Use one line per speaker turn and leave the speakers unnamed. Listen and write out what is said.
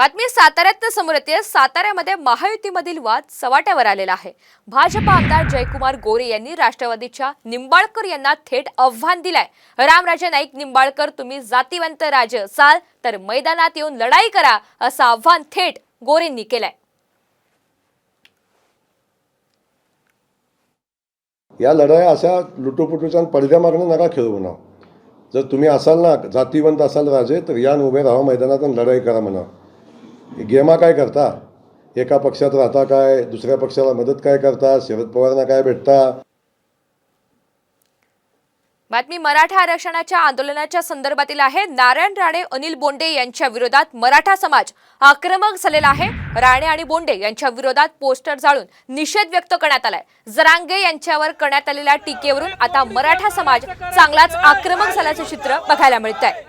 बातमी साताऱ्यात समोर येते. साताऱ्यामध्ये महायुतीमधील वाद सवाट्यावर आलेला आहे. भाजपा आमदार जयकुमार गोरे यांनी राष्ट्रवादीच्या निंबाळकर यांना थेट आव्हान दिलंय. रामराजे नाईक निंबाळकर तुम्ही जातीवंत राजे असाल तर मैदानात येऊन लढाई करा असं आव्हान थेट गोरेंनी केलंय.
या लढाया अशा लुटूपुटूच्या पडद्या मागणं नका खेळू म्हणा जर तुम्ही असाल ना जातीवंत असाल राजे तर यान उभे राहा मैदानात लढाई करा म्हणा गेमा काय करता? एका पक्षात राहता काय? दुसऱ्या पक्षाला मदत काय करता? शरद पवारांना काय भेटता?
बातमी मराठा आरक्षणाच्या आंदोलनाच्या संदर्भातील आहे. नारायण राणे अनिल बोंडे यांच्या विरोधात मराठा समाज आक्रमक झालेला आहे. राणे आणि बोंडे यांच्या विरोधात पोस्टर जाळून निषेध व्यक्त करण्यात आलाय. जरांगे यांच्यावर करण्यात आलेल्या टीकेवरून आता मराठा समाज चांगलाच आक्रमक झाल्याचं चित्र बघायला मिळत आहे